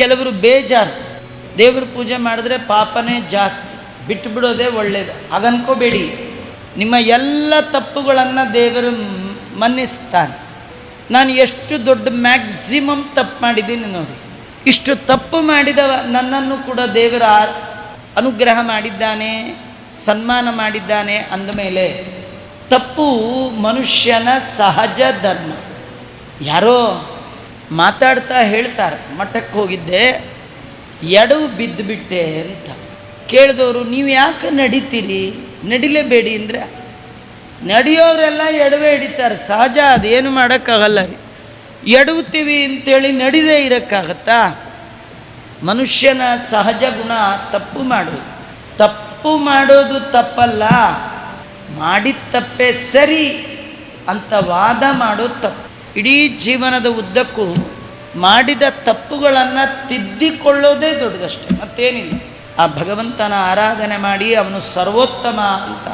ಕೆಲವರು ಬೇಜಾರು. ದೇವ್ರ ಪೂಜೆ ಮಾಡಿದ್ರೆ ಪಾಪನೇ ಜಾಸ್ತಿ. ಬಿಟ್ಟು ಬಿಡೋದೇ ಒಳ್ಳೆಯದು ಹಾಗನ್ಕೋಬೇಡಿ ನಿಮ್ಮ ಎಲ್ಲ ತಪ್ಪುಗಳನ್ನು ದೇವರು ಮನ್ನಿಸ್ತಾನೆ. ನಾನು ಎಷ್ಟು ದೊಡ್ಡ ಮ್ಯಾಕ್ಸಿಮಮ್ ತಪ್ಪು ಮಾಡಿದ್ದೀನಿ ನೋಡಿ. ಇಷ್ಟು ತಪ್ಪು ಮಾಡಿದವ ನನ್ನನ್ನು ಕೂಡ ದೇವರ ಅನುಗ್ರಹ ಮಾಡಿದ್ದಾನೆ, ಸನ್ಮಾನ ಮಾಡಿದ್ದಾನೆ ಅಂದಮೇಲೆ ತಪ್ಪು ಮನುಷ್ಯನ ಸಹಜ ಧರ್ಮ. ಯಾರೋ ಮಾತಾಡ್ತಾ ಹೇಳ್ತಾರೆ, ಮಠಕ್ಕೆ ಹೋಗಿದ್ದೆ, ಎಡವು ಬಿದ್ದುಬಿಟ್ಟೆ ಅಂತ. ಕೇಳಿದವರು, ನೀವು ಯಾಕೆ ನಡಿತೀರಿ? ನಡಿಲೇಬೇಡಿ ಅಂದರೆ. ನಡೆಯೋರೆಲ್ಲ ಎಡವೆ ಹಿಡಿತಾರೆ, ಸಹಜ, ಅದೇನು ಮಾಡೋಕ್ಕಾಗಲ್ಲ. ಎಡವುತ್ತೀವಿ ಅಂತೇಳಿ ನಡಿದೇ ಇರೋಕ್ಕಾಗತ್ತಾ? ಮನುಷ್ಯನ ಸಹಜ ಗುಣ ತಪ್ಪು ಮಾಡೋದು. ತಪ್ಪು ಮಾಡೋದು ತಪ್ಪಲ್ಲ, ಮಾಡಿದ ತಪ್ಪೇ ಸರಿ ಅಂತ ವಾದ ಮಾಡೋದು ತಪ್ಪು. ಇಡೀ ಜೀವನದ ಉದ್ದಕ್ಕೂ ಮಾಡಿದ ತಪ್ಪುಗಳನ್ನು ತಿದ್ದಿಕೊಳ್ಳೋದೇ ದೊಡ್ಡದಷ್ಟೇ, ಮತ್ತೇನಿಲ್ಲ. ಆ ಭಗವಂತನ ಆರಾಧನೆ ಮಾಡಿ ಅವನು ಸರ್ವೋತ್ತಮ ಅಂತ